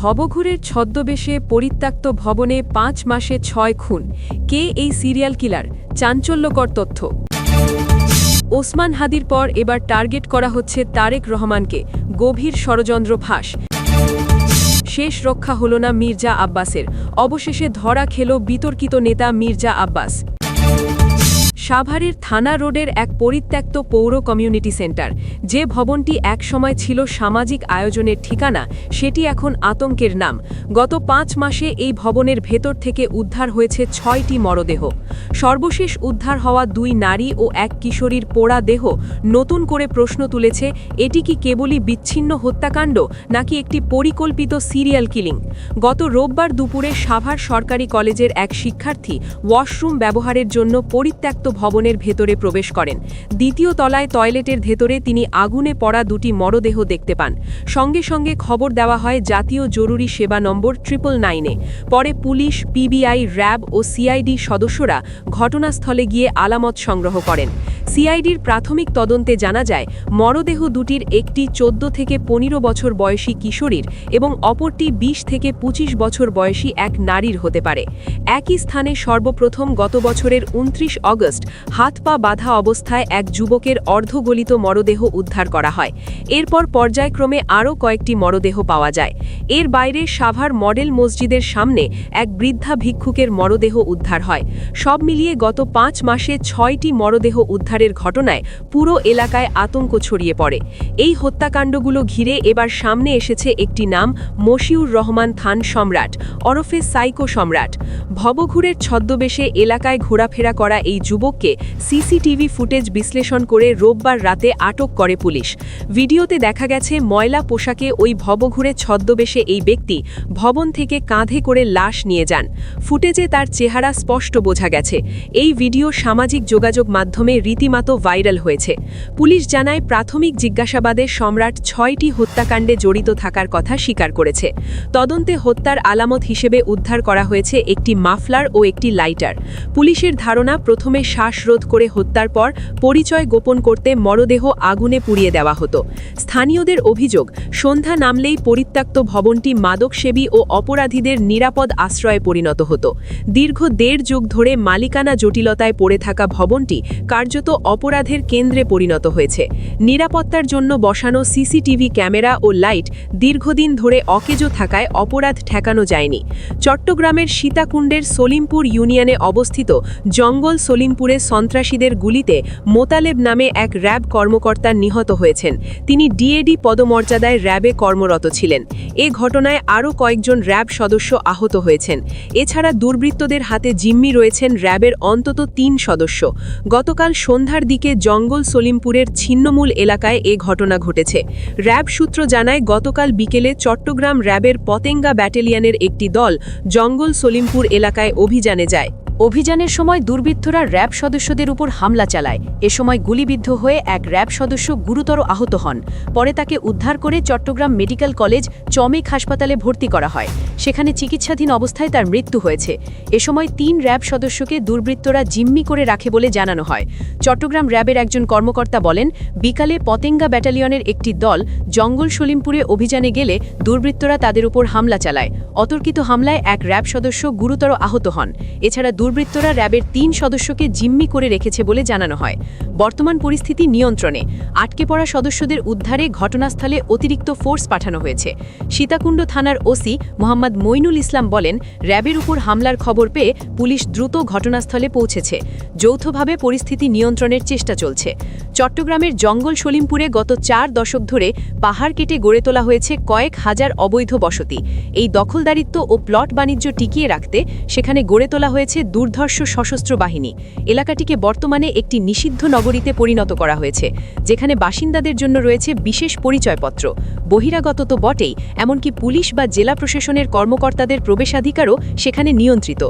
ভবঘুরের ছদ্মবেশে পরিত্যক্ত ভবনে পাঁচ মাসে ছয় খুন। কে এই সিরিয়াল কিলার? চাঞ্চল্যকর তথ্য। ওসমান হাদির পর এবার টার্গেট করা হচ্ছে তারেক রহমানকে। গভীর ষড়যন্ত্র ফাঁস। শেষ রক্ষা হল না মির্জা আব্বাসের। অবশেষে ধরা খেল বিতর্কিত নেতা মির্জা আব্বাস। সাভারের থানা রোডের এক পরিত্যক্ত পৌর কমিউনিটি সেন্টার। যে ভবনটি একসময় ছিল সামাজিক আয়োজনের ঠিকানা, সেটি এখন আতঙ্কের নাম। গত পাঁচ মাসে এই ভবনের ভেতর থেকে উদ্ধার হয়েছে ছয়টি মরদেহ। সর্বশেষ উদ্ধার হওয়া দুই নারী ও এক কিশোরীর পোড়া দেহ নতুন করে প্রশ্ন তুলেছে, এটি কি কেবলই বিচ্ছিন্ন হত্যাকাণ্ড, নাকি একটি পরিকল্পিত সিরিয়াল কিলিং? গত রোববার দুপুরে সাভার সরকারি কলেজের এক শিক্ষার্থী ওয়াশরুম ব্যবহারের জন্য পরিত্যক্ত ভবনের ভেতরে প্রবেশ করেন। দ্বিতীয় তলায় টয়লেটের ভেতরে তিনি আগুনে পড়া দুটি মরদেহ দেখতে পান। সঙ্গে সঙ্গে খবর দেওয়া হয়, জাতীয় জরুরি সেবা নম্বর ট্রিপল নাইনে। পরে পুলিশ, পিবিআই, র্যাব ও সিআইডি সদস্যরা ঘটনাস্থলে গিয়ে আলামত সংগ্রহ করেন। সিআইডির প্রাথমিক তদন্তে জানা যায়, মরদেহ দুটির একটি চোদ্দ থেকে পনেরো বছর বয়সী কিশোরীর এবং অপরটি ২০ থেকে ২৫ বছর বয়সী এক নারীর হতে পারে। একই স্থানে সর্বপ্রথম গত বছরের উনত্রিশ অগস্ট হাত পা বাঁধা অবস্থায় এক যুবকের অর্ধগলিত মরদেহ উদ্ধার করা হয়। এরপর পর্যায়ক্রমে আরও কয়েকটি মরদেহ পাওয়া যায়। এর বাইরে সাভার মডেল মসজিদের সামনে এক বৃদ্ধা ভিক্ষুকের মরদেহ উদ্ধার হয়। সব মিলিয়ে গত পাঁচ মাসে ছয়টি মরদেহ উদ্ধারের ঘটনায় পুরো এলাকায় আতঙ্ক ছড়িয়ে পড়ে। এই হত্যাকাণ্ডগুলো ঘিরে এবার সামনে এসেছে একটি নাম, মশিউর রহমান থান সম্রাট, ওরফে সাইকো সম্রাট। ভবঘুরের ছদ্মবেশে এলাকায় ঘোরাফেরা করা এই যুবককে সিসিটিভি ফুটেজ বিশ্লেষণ করে রোববার রাতে আটক করে পুলিশ। ভিডিওতে দেখা গেছে, ময়লা পোশাকে ওই ভবঘুরে ছদ্মবেশে এই ব্যক্তি ভবন থেকে কাঁধে করে লাশ নিয়ে যান। ফুটেজে তার চেহারা স্পষ্ট বোঝা গেছে। এই ভিডিও সামাজিক যোগাযোগ মাধ্যমে রীতিমতো ভাইরাল হয়েছে। পুলিশ জানায়, প্রাথমিক জিজ্ঞাসাবাদে সম্রাট ছয়টি হত্যাকাণ্ডে জড়িত থাকার কথা স্বীকার করেছে। তদন্তে হত্যার আলামত হিসেবে উদ্ধার করা হয়েছে একটি মাফলার ও একটি লাইটার। পুলিশের ধারণা, প্রথমে শ্বাসরোধ করে হত্যার পর পরিচয় গোপন করতে মরদেহ আগুনে পুড়িয়ে দেওয়া হতো। স্থানীয়দের অভিযোগ, সন্ধ্যা নামলেই পরিত্যক্ত ভবনটি মাদকসেবী ও অপরাধীদের নিরাপদ আশ্রয়ে পরিণত হতো। দীর্ঘ দেড় যুগ ধরে মালিকানা জটিলতায় পড়ে থাকা ভবনটি কার্যত অপরাধের কেন্দ্রে পরিণত হয়েছে। নিরাপত্তার জন্য বসানো সিসিটিভি ক্যামেরা ও লাইট দীর্ঘদিন ধরে অকেজো থাকায় অপরাধ ঠেকানো যায়নি। চট্টগ্রামের সীতাকুণ্ডের সলিমপুর ইউনিয়নে অবস্থিত জঙ্গল সলিমপুরে সন্ত্রাসীদের গুলিতে মোতালেব নামে এক র্যাব কর্মকর্তা নিহত হয়েছেন। তিনি ডিএডি পদমর্যাদায় র্যাবে কর্মরত ছিলেন। এ ঘটনায় আরও কয়েকজন র্যাব সদস্য আহত হয়েছেন। এছাড়া দুর্বৃত্তদের হাতে জিম্মি রয়েছেন র্যাবের অন্তত তিন সদস্য। গতকাল সন্ধ্যার দিকে জঙ্গল সলিমপুরের ছিন্নমূল এলাকায় এ ঘটনা ঘটেছে। র্যাব সূত্র জানায়, গতকাল বিকেলে চট্টগ্রাম র্যাবের পতেঙ্গা ব্যাটালিয়নের একটি দল জঙ্গল সলিমপুর এলাকায় অভিযানে যায়। অভিযানের সময় দুর্বৃত্তরা র্যাব সদস্যদের উপর হামলা চালায়। এ সময় গুলিবিদ্ধ হয়ে এক র্যাব সদস্য গুরুতর আহত হন। পরে তাকে উদ্ধার করে চট্টগ্রাম মেডিকেল কলেজ চমেক হাসপাতালে ভর্তি করা হয়। সেখানে চিকিৎসাধীন অবস্থায় তার মৃত্যু হয়েছে। এ সময় তিন র্যাব সদস্যকে দুর্বৃত্তরা জিম্মি করে রাখে বলে জানানো হয়। চট্টগ্রাম র্যাবের একজন কর্মকর্তা বলেন, বিকালে পতেঙ্গা ব্যাটালিয়নের একটি দল জঙ্গল সলিমপুরে অভিযানে গেলে দুর্বৃত্তরা তাদের উপর হামলা চালায়। অতর্কিত হামলায় এক র্যাব সদস্য গুরুতর আহত হন। এছাড়া দুর্বৃত্তরা র্যাবের তিন সদস্যকে জিম্মি করে রেখেছে বলে জানানো হয়। বর্তমান পরিস্থিতি নিয়ন্ত্রণে। আটকে পড়া সদস্যদের উদ্ধারে ঘটনাস্থলে অতিরিক্ত ফোর্স পাঠানো হয়েছে। সীতাকুণ্ড থানার ওসি মোহাম্মদ মইনুল ইসলাম বলেন, র্যাবের উপর হামলার খবর পেয়ে পুলিশ দ্রুত ঘটনাস্থলে পৌঁছেছে। যৌথভাবে পরিস্থিতি নিয়ন্ত্রণের চেষ্টা চলছে। চট্টগ্রামের জঙ্গল সলিমপুরে গত চার দশক ধরে পাহাড় কেটে গড়ে তোলা হয়েছে কয়েক হাজার অবৈধ বসতি। এই দখলদারিত্ব ও প্লট বাণিজ্য টিকিয়ে রাখতে সেখানে গড়ে তোলা হয়েছে দুর্ধর্ষ সশস্ত্র বাহিনী। এলাকাটিকে বর্তমানে একটি নিষিদ্ধ নগরীতে পরিণত করা হয়েছে, যেখানে বাসিন্দাদের জন্য রয়েছে বিশেষ পরিচয়পত্র। বহিরাগত তো বটেই, এমনকি পুলিশ বা জেলা প্রশাসনের কর্মকর্তাদের প্রবেশাধিকারও সেখানে নিয়ন্ত্রিত।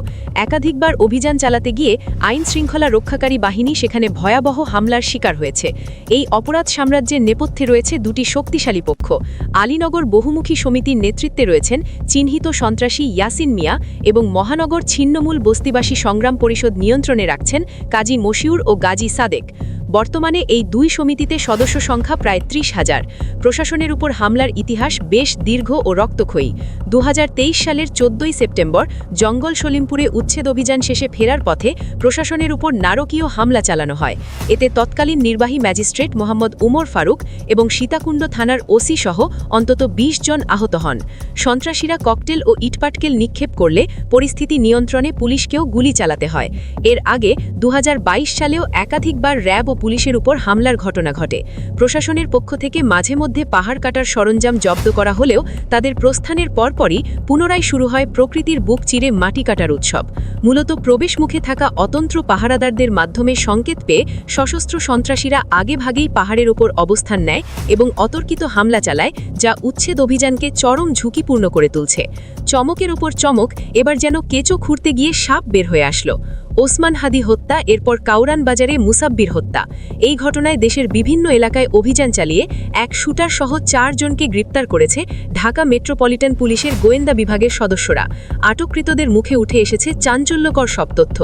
একাধিকবার অভিযান চালাতে গিয়ে আইন শৃঙ্খলা রক্ষাকারী বাহিনী সেখানে ভয়াবহ হামলার শিকার হয়েছে। এই অপরাধ সাম্রাজ্যের নেপথ্যে রয়েছে দুটি শক্তিশালী পক্ষ। আলীনগর বহুমুখী সমিতির নেতৃত্বে রয়েছেন চিহ্নিত সন্ত্রাসী ইয়াসিন মিয়া এবং মহানগর ছিন্নমূল বস্তিবাসী সংগ্রাম পরিষদ নিয়ন্ত্রণে রাখছেন কাজী মশিউর ও গাজী সাদেক। বর্তমানে এই দুই সমিতিতে সদস্য সংখ্যা প্রায় ত্রিশ হাজার। প্রশাসনের উপর হামলার ইতিহাস বেশ দীর্ঘ ও রক্তক্ষয়ী। দু হাজার তেইশ সালের চোদ্দই সেপ্টেম্বর জঙ্গল সলিমপুরে উচ্ছেদ অভিযান শেষে ফেরার পথে প্রশাসনের উপর নারকীয় হামলা চালানো হয়। এতে তৎকালীন নির্বাহী ম্যাজিস্ট্রেট মোহাম্মদ উমর ফারুক এবং সীতাকুণ্ড থানার ওসি সহ অন্তত ২০ জন আহত হন। সন্ত্রাসীরা ককটেল ও ইটপাটকেল নিক্ষেপ করলে পরিস্থিতি নিয়ন্ত্রণে পুলিশকেও গুলি চালাতে হয়। এর আগে দু হাজার বাইশ সালেও একাধিকবার র্যাব ও পুলিশের উপর হামলার ঘটনা ঘটে। প্রশাসনের পক্ষ থেকে মাঝে মধ্যে পাহাড় কাটার সরঞ্জাম জব্দ করা হলেও তাদের প্রস্থানের পরপরই পুনরায় শুরু হয় প্রকৃতির বুক চিরে মাটি কাটার উৎসব। মূলত প্রবেশমুখে থাকা অতন্ত্র পাহারাদারদের মাধ্যমে সংকেত পেয়ে সশস্ত্র সন্ত্রাসীরা আগেভাগেই পাহাড়ের ওপর অবস্থান নেয় এবং অতর্কিত হামলা চালায়, যা উচ্ছেদ অভিযানকে চরম ঝুঁকিপূর্ণ করে তুলছে। চমকের ওপর চমক এবার যেন কেঁচো খুঁড়তে গিয়ে সাপ বের হয়ে আসলো। ওসমান হাদি হত্যা, এরপর কাউরান বাজারে মুসাব্বির হত্যা। এই ঘটনায় দেশের বিভিন্ন এলাকায় অভিযান চালিয়ে এক শুটার সহ চারজনকে গ্রেপ্তার করেছে ঢাকা মেট্রোপলিটন পুলিশের গোয়েন্দা বিভাগের সদস্যরা। আটককৃতদের মুখে উঠে এসেছে চাঞ্চল্যকর সব তথ্য।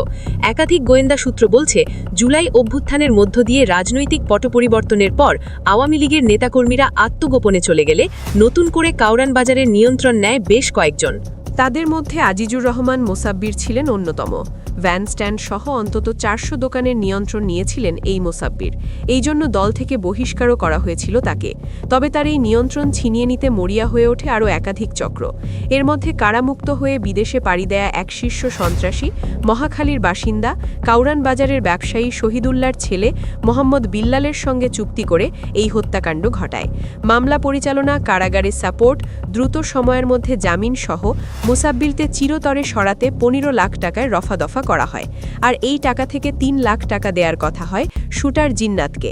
একাধিক গোয়েন্দা সূত্র বলছে, জুলাই অভ্যুত্থানের মধ্য দিয়ে রাজনৈতিক পট পরিবর্তনের পর আওয়ামী লীগের নেতাকর্মীরা আত্মগোপনে চলে গেলে নতুন করে কাউরান বাজারের নিয়ন্ত্রণ নেয় বেশ কয়েকজন। তাদের মধ্যে আজিজুর রহমান মোসাব্বির ছিলেন অন্যতম। ভ্যান স্ট্যান্ড সহ অন্তত চারশো দোকানের নিয়ন্ত্রণ নিয়েছিলেন এই মোসাব্বির। এই জন্য দল থেকে বহিষ্কারও করা হয়েছিল তাকে। তবে তার এই নিয়ন্ত্রণ ছিনিয়ে নিতে মরিয়া হয়ে ওঠে আরও একাধিক চক্র। এর মধ্যে কারামুক্ত হয়ে বিদেশে পাড়ি দেয়া এক শীর্ষ সন্ত্রাসী, মহাখালীর বাসিন্দা, কাউরান বাজারের ব্যবসায়ী শহীদুল্লার ছেলে মোহাম্মদ বিল্লালের সঙ্গে চুক্তি করে এই হত্যাকাণ্ড ঘটায়। মামলা পরিচালনা কারাগারের সাপোর্ট, দ্রুত সময়ের মধ্যে জামিন সহ মোসাব্বিলতে চিরতরে সরাতে পনেরো লাখ টাকায় রফা দফা করা হয়। আর এই টাকা থেকে তিন লাখ টাকা দেওয়ার কথা হয় শুটার জিন্নাতকে।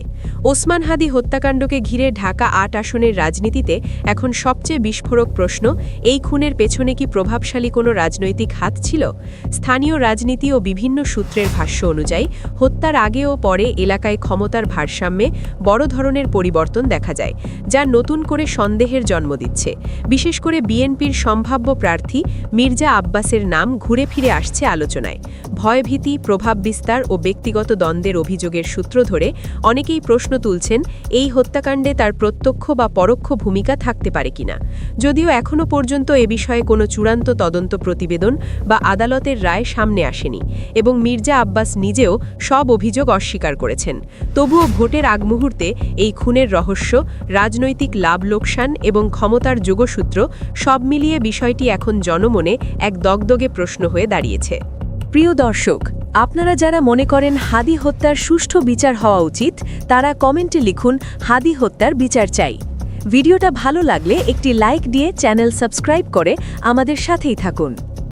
ওসমান হাদি হত্যাকাণ্ডকে ঘিরে ঢাকা আট আসনের রাজনীতিতে এখন সবচেয়ে বিস্ফোরক প্রশ্ন, এই খুনের পেছনে কি প্রভাবশালী কোনো রাজনৈতিক হাত ছিল? স্থানীয় রাজনীতি ও বিভিন্ন সূত্রের ভাষ্য অনুযায়ী, হত্যার আগে ও পরে এলাকায় ক্ষমতার ভারসাম্যে বড় ধরনের পরিবর্তন দেখা যায়, যা নতুন করে সন্দেহের জন্ম দিচ্ছে। বিশেষ করে বিএনপির সম্ভাব্য প্রার্থী মির্জা আব্বাসের নাম ঘুরে ফিরে আসছে আলোচনায়। ভয়ভীতি, প্রভাব বিস্তার ও ব্যক্তিগত দ্বন্দ্বের অভিযোগের সূত্র ধরে অনেকেই প্রশ্ন তুলছেন, এই হত্যাকাণ্ডে তার প্রত্যক্ষ বা পরোক্ষ ভূমিকা থাকতে পারে কিনা। যদিও এখনও পর্যন্ত এ বিষয়ে কোনো চূড়ান্ত তদন্ত প্রতিবেদন বা আদালতের রায় সামনে আসেনি এবং মির্জা আব্বাস নিজেও সব অভিযোগ অস্বীকার করেছেন। তবুও ভোটের আগ মুহূর্তে এই খুনের রহস্য, রাজনৈতিক লাভ লোকসান এবং ক্ষমতার যোগসূত্র সব মিলিয়ে বিষয়টি এখন জনমনে এক দগদগে প্রশ্ন হয়ে দাঁড়িয়েছে। প্রিয় দর্শক, আপনারা যারা মনে করেন হাদি হত্যার সুষ্ঠু বিচার হওয়া উচিত, তারা কমেন্টে লিখুন, হাদি হত্যার বিচার চাই। ভিডিওটা ভালো লাগলে একটি লাইক দিয়ে চ্যানেল সাবস্ক্রাইব করে আমাদের সাথেই থাকুন।